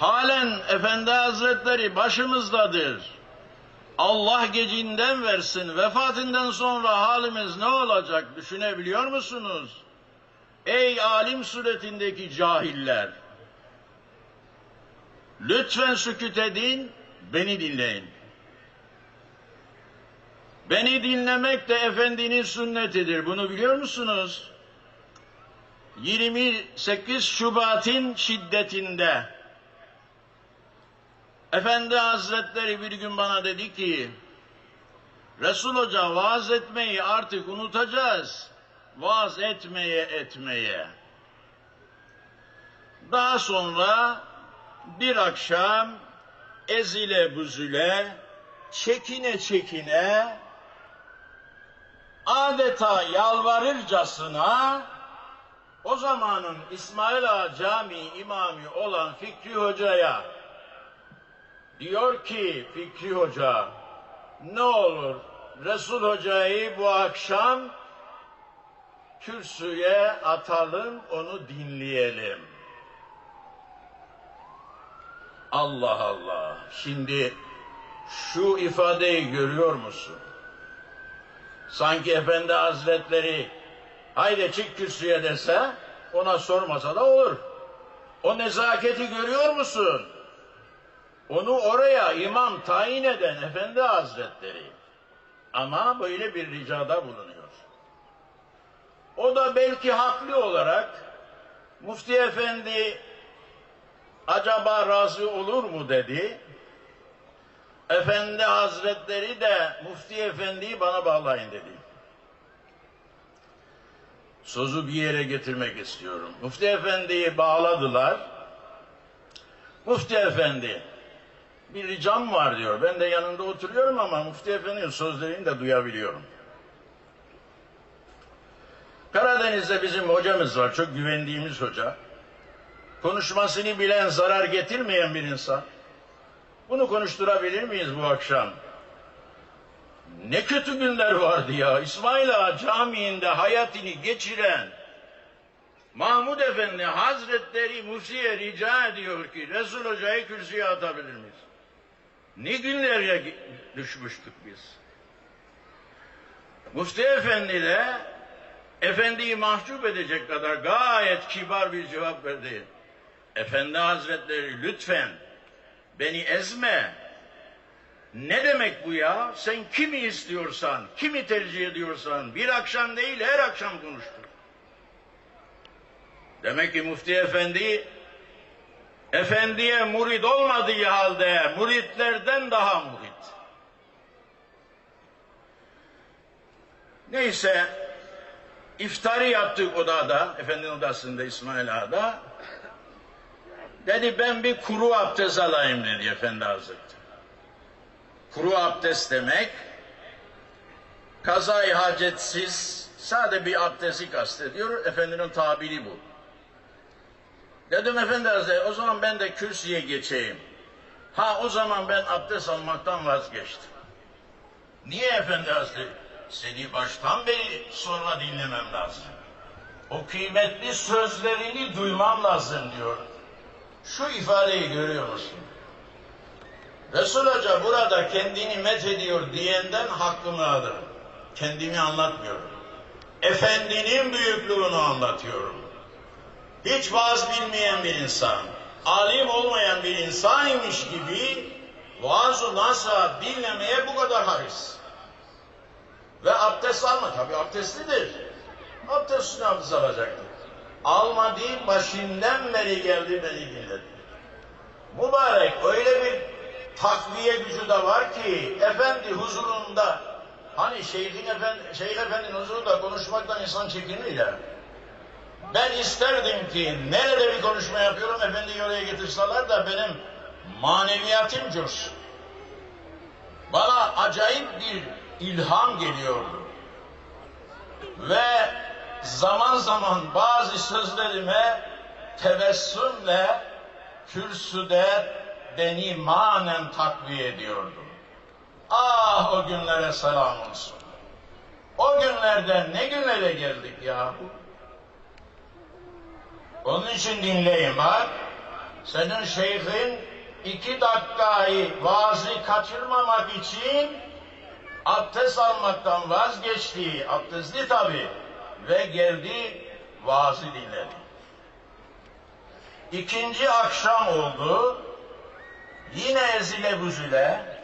halen Efendi Hazretleri başımızdadır. Allah gecinden versin, vefatından sonra halimiz ne olacak düşünebiliyor musunuz? Ey alim suretindeki cahiller! Lütfen sükut edin, beni dinleyin. Beni dinlemek de efendinin sünnetidir. Bunu biliyor musunuz? 28 Şubat'ın şiddetinde Efendi Hazretleri bir gün bana dedi ki Resul Hoca vaaz etmeyi artık unutacağız. Vaaz etmeye etmeye. Daha sonra bir akşam ezile büzüle, çekine çekine, adeta yalvarırcasına o zamanın İsmail Ağa Camii imamı olan Fikri Hoca'ya diyor ki Fikri Hoca ne olur Resul Hoca'yı bu akşam kürsüye atalım onu dinleyelim. Allah Allah. Şimdi şu ifadeyi görüyor musun? Sanki Efendi Hazretleri haydi çık kürsüye dese ona sormasa da olur. O nezaketi görüyor musun? Onu oraya imam tayin eden Efendi Hazretleri. Ama böyle bir ricada bulunuyor. O da belki haklı olarak Mufti Efendi acaba razı olur mu dedi. Efendi Hazretleri de Mufti Efendi'yi bana bağlayın dedi. Sözü bir yere getirmek istiyorum. Mufti Efendi'yi bağladılar. Mufti Efendi bir ricam var diyor. Ben de yanında oturuyorum ama Mufti Efendi'nin sözlerini de duyabiliyorum. Karadeniz'de bizim hocamız var. Çok güvendiğimiz hoca. Konuşmasını bilen, zarar getirmeyen bir insan. Bunu konuşturabilir miyiz bu akşam? Ne kötü günler vardı ya. İsmail Ağa Camii'nde hayatını geçiren Mahmud Efendi Hazretleri Musi'ye rica ediyor ki Resul Hoca'yı kürsüye atabilir miyiz? Ne günlere düşmüştük biz. Mufti Efendi de Efendiyi mahcup edecek kadar gayet kibar bir cevap verdi. Efendi Hazretleri lütfen beni ezme. Ne demek bu ya? Sen kimi istiyorsan, kimi tercih ediyorsan bir akşam değil her akşam konuştur. Demek ki Mufti Efendi Efendiye murid olmadığı halde muritlerden daha murid. Neyse iftarı yaptık odada, efendinin odasında İsmail Ağa'da. Dedi ben bir kuru abdest alayım dedi Efendi Hazretleri. Kuru abdest demek kazayı hacetsiz sade bir abdesti kastediyor. Efendinin tabiri bu. Dedim Efendi Hazretleri o zaman ben de kürsüye geçeyim. Ha o zaman ben abdest almaktan vazgeçtim. Niye Efendi Hazretleri? Seni baştan beri sonra dinlemem lazım. O kıymetli sözlerini duymam lazım diyor. Şu ifadeyi görüyor musun? Resul Hoca burada kendini met ediyor diyenden hakkımı alırım. Kendimi anlatmıyorum. Efendinin büyüklüğünü anlatıyorum. Hiç vaaz bilmeyen bir insan, alim olmayan bir insanmış gibi vaaz-ı nasa dinlemeye bu kadar haris. Ve abdest alma. Tabi abdestlidir. Abdestini abdest alacaktır. Almadığı başından beri geldi beni dinledi. Mübarek öyle bir takviye gücü de var ki efendi huzurunda hani şeyhin efendi, şeyh efendinin huzurunda konuşmaktan insan çekinir ya. Ben isterdim ki nerede bir konuşma yapıyorum efendi oraya getirseler de benim maneviyatım coşsun. Bana acayip bir ilham geliyordu. Ve zaman zaman bazı sözlerime tebessümle kürsüde beni manen takviye ediyordu. Ah o günlere selam olsun. O günlerden ne günlere geldik ya? Onun için dinleyin bak. senin şeyhin iki dakikayı vaazı kaçırmamak için abdest almaktan vazgeçti. Abdestli tabi. Ve geldi vaazı dinledi. İkinci akşam oldu. Yine ezile büzüle.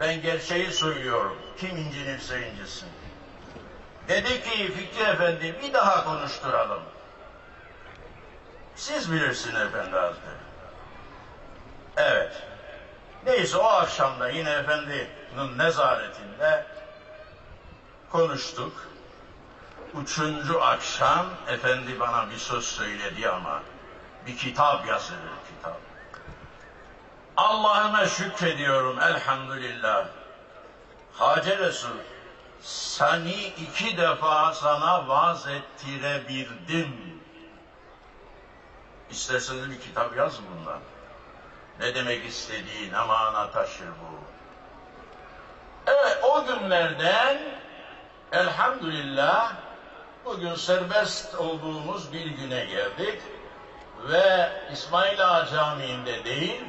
Ben gerçeği söylüyorum. Kim incinirse incinsin. Dedi ki Fikri Efendi bir daha konuşturalım. Siz bilirsiniz Efendi Hazretleri. Evet. Neyse o akşamda yine Efendi'nin nezaretinde konuştuk. Üçüncü akşam Efendi bana bir söz söyledi ama bir kitap yazılır kitap. Allah'ıma şükrediyorum elhamdülillah. Hacı Resul seni iki defa sana vaaz ettirebildim. İsterseniz bir kitap yazın bundan. Ne demek istediği, ne mana taşır bu. Evet o günlerden elhamdülillah bugün serbest olduğumuz bir güne geldik ve İsmail Ağa Camii'nde değil,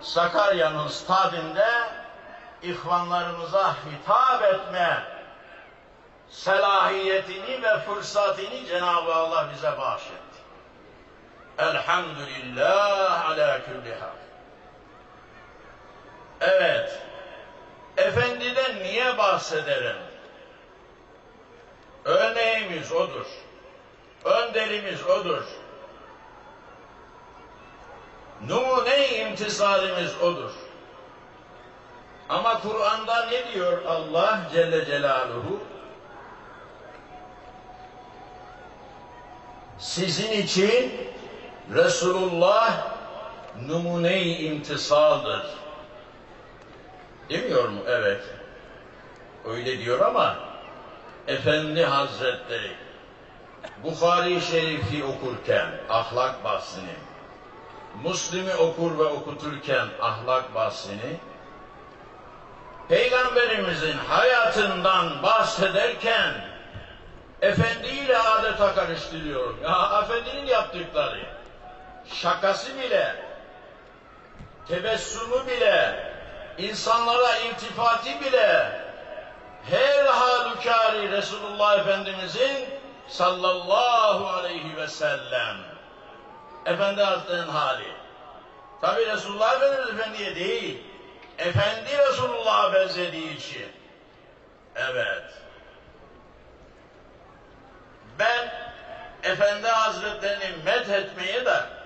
Sakarya'nın stadinde ihvanlarımıza hitap etme selahiyetini ve fırsatını Cenab-ı Allah bize bahşetti. Elhamdülillah ala külli. Evet. Efendiden niye bahsederim? Örneğimiz odur. Önderimiz odur. Numune imtisalimiz odur. Ama Kur'an'da ne diyor Allah Celle Celaluhu? Sizin için Resulullah numune-i imtisaldır. Demiyor mu? Evet. Öyle diyor ama Efendi Hazretleri Bukhari Şerif'i okurken ahlak bahsini, Müslim'i okur ve okuturken ahlak bahsini, Peygamberimizin hayatından bahsederken Efendi ile adeta karıştırıyorum. Ya Efendinin yaptıkları, şakası bile, tebessümü bile, insanlara iltifati bile, her halükarı Resulullah Efendimizin sallallahu aleyhi ve sellem Efendi Hazretleri'nin hali. Tabi Resulullah Efendimiz Efendi'ye değil, Efendi Resulullah'a benzediği için. Evet. Ben Efendi Hazretlerini met etmeye de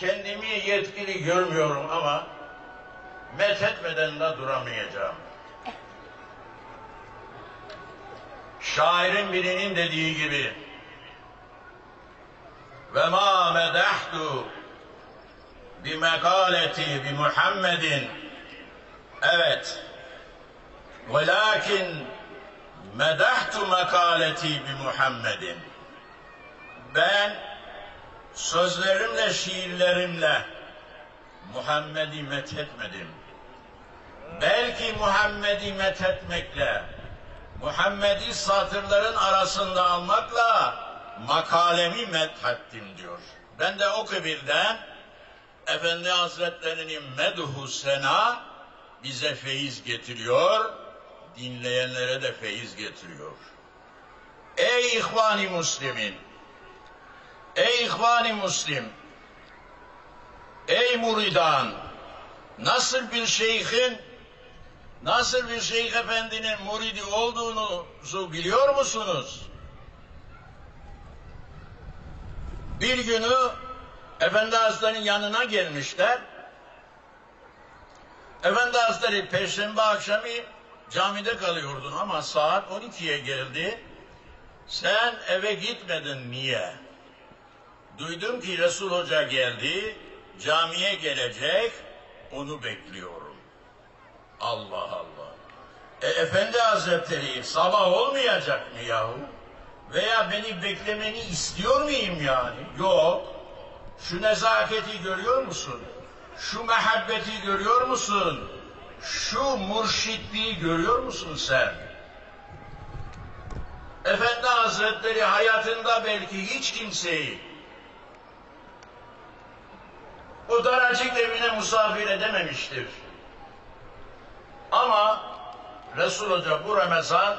kendimi yetkili görmüyorum ama met etmeden de duramayacağım. Şairin birinin dediği gibi ve ma medahtu bi mekaleti bi Muhammedin. Evet. Velakin medahtu mekaleti bi Muhammedin. Ben sözlerimle şiirlerimle Muhammed'i methetmedim. Belki Muhammed'i methetmekle Muhammed'i satırların arasında almakla makalemi methettim diyor. Ben de o kıbilden Efendi Hazretleri'nin medhu sena bize feyiz getiriyor, dinleyenlere de feyiz getiriyor. Ey ihvani muslimin, ey ihvani muslim, ey muridan, nasıl bir şeyhin nasıl bir şeyh efendinin muridi olduğunuzu biliyor musunuz? Bir günü Efendi Hazretleri'nin yanına gelmişler. Efendi Hazretleri Perşembe akşamı camide kalıyordun ama saat 12'ye geldi. Sen eve gitmedin niye? Duydum ki Resul Hoca geldi, camiye gelecek, onu bekliyorum. Allah Allah. E, Efendi Hazretleri sabah olmayacak mı yahu? Veya beni beklemeni istiyor muyum yani? Yok. Şu nezaketi görüyor musun? Şu mehabbeti görüyor musun? Şu murşitliği görüyor musun sen? Efendi Hazretleri hayatında belki hiç kimseyi bu daracık evine misafir edememiştir. Ama Resul Hoca bu Ramazan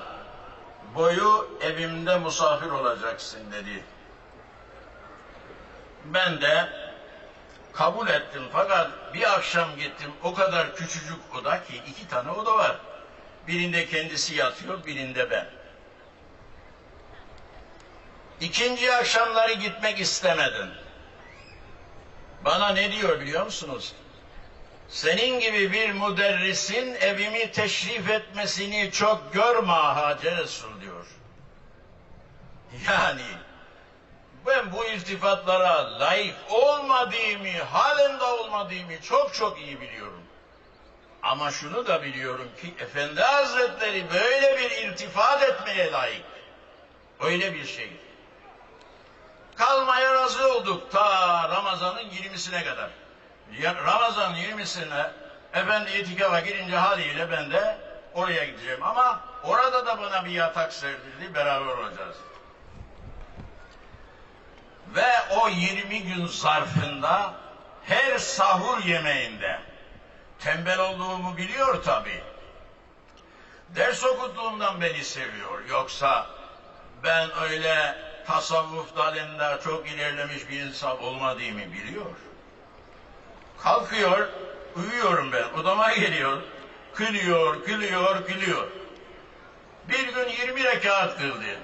boyu evimde misafir olacaksın dedi. Ben de kabul ettim fakat bir akşam gittim o kadar küçücük oda ki iki tane oda var. Birinde kendisi yatıyor, birinde ben. İkinci akşamları gitmek istemedim. Bana ne diyor biliyor musunuz? Senin gibi bir müderrisin evimi teşrif etmesini çok görme Hacı Resul diyor. Yani ben bu iltifatlara layık olmadığımı, halen olmadığımı çok çok iyi biliyorum. Ama şunu da biliyorum ki Efendi Hazretleri böyle bir iltifat etmeye layık. Öyle bir şey. Kalmaya razı olduk ta Ramazan'ın 20'sine kadar. Ya- Ramazan 20'sine efendi itikafa girince haliyle ben de oraya gideceğim. Ama orada da bana bir yatak serdirdi, beraber olacağız. Ve o 20 gün zarfında her sahur yemeğinde tembel olduğumu biliyor tabii. Ders okuttuğumdan beni seviyor. Yoksa ben öyle tasavvuf dalında çok ilerlemiş bir insan olmadığımı biliyor. Kalkıyor, uyuyorum ben. Odama geliyor. Külüyor, külüyor, külüyor. Bir gün 20 rekat kıldı.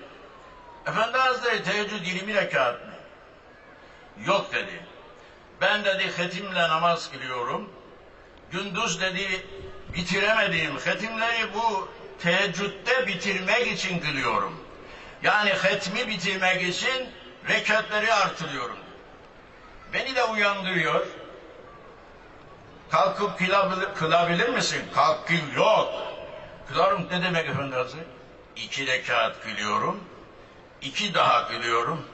Efendi Hazretleri teheccüd 20 rekat mı? Yok dedi. Ben dedi hetimle namaz kılıyorum. Gündüz dedi bitiremediğim hetimleri bu teheccüde bitirmek için kılıyorum. Yani hetmi bitirmek için rekatleri artırıyorum. Beni de uyandırıyor. Kalkıp kılabilir, kılabilir misin? Kalk kıl yok. Kılarım ne demek efendi hazretleri? İki rekat kılıyorum. iki daha kılıyorum.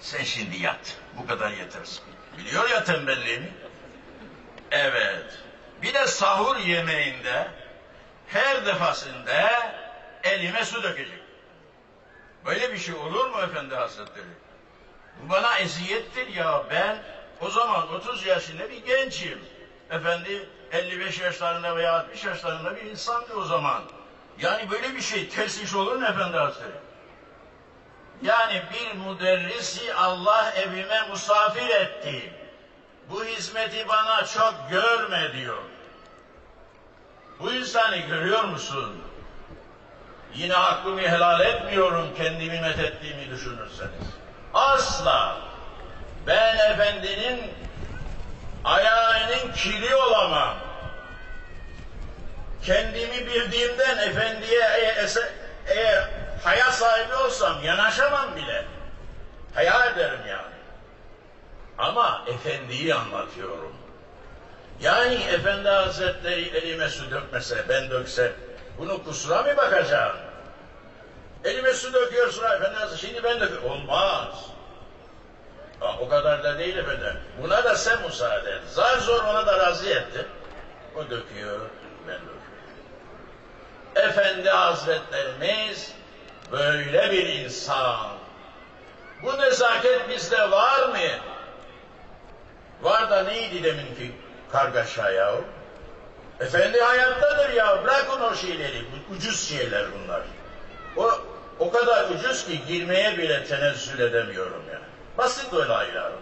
Sen şimdi yat. Bu kadar yetersin. Biliyor ya tembelliğimi. Evet. Bir de sahur yemeğinde her defasında elime su dökecek. Böyle bir şey olur mu efendi hazretleri? Bu bana eziyettir ya ben o zaman 30 yaşında bir gençim. Efendi 55 yaşlarında veya 60 yaşlarında bir insandı o zaman. Yani böyle bir şey ters iş olur mu efendi hazretleri? Yani bir müderrisi Allah evime misafir etti. Bu hizmeti bana çok görme diyor. Bu insanı görüyor musun? Yine hakkımı helal etmiyorum kendimi methettiğimi düşünürseniz. Asla. Ben efendinin ayağının kili olamam. Kendimi bildiğimden efendiye eğer, ese- eğer haya sahibi olsam yanaşamam bile. Haya ederim yani. Ama efendiyi anlatıyorum. Yani efendi hazretleri elime su dökmese, ben dökse bunu kusura mı bakacağım? Elime su döküyorsun efendi hazretleri, şimdi ben döküyorum. Olmaz. Ha, o kadar da değil efendim. Buna da sen müsaade et. Zar zor ona da razı ettim. O döküyor, ben döküyorum. Efendi Hazretlerimiz böyle bir insan. Bu nezaket bizde var mı? Var da neydi deminki kargaşa ya? Efendi hayattadır o şeyleri. Ucuz şeyler bunlar. O o kadar ucuz ki girmeye bile tenezzül edemiyorum ya. Basit olaylar.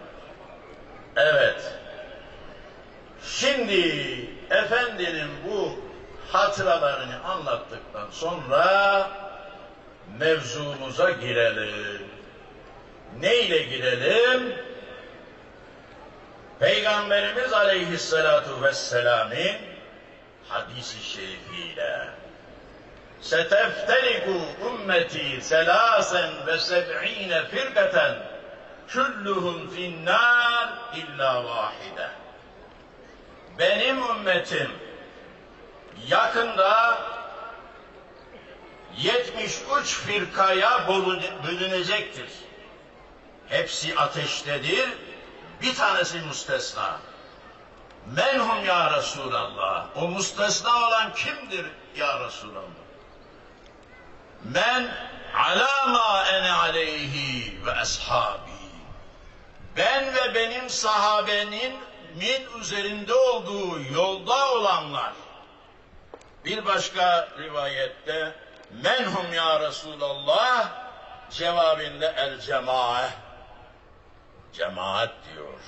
Evet. Şimdi efendinin bu hatıralarını anlattıktan sonra mevzumuza girelim. Neyle girelim? Peygamberimiz aleyhissalatu vesselam'ın hadisi şerifiyle setefteliku ümmeti selasen ve seb'ine firkaten küllühüm finnâr illa vahide. Benim ümmetim yakında 73 firkaya bölünecektir. Hepsi ateştedir, bir tanesi müstesna. Menhum ya Resulallah. O müstesna olan kimdir ya Resulallah? Men ala ma ene aleyhi ve ashabi. Ben ve benim sahabenin min üzerinde olduğu yolda olanlar. Bir başka rivayette menhum ya Resulallah cevabinde el cemaat. Cemaat diyor.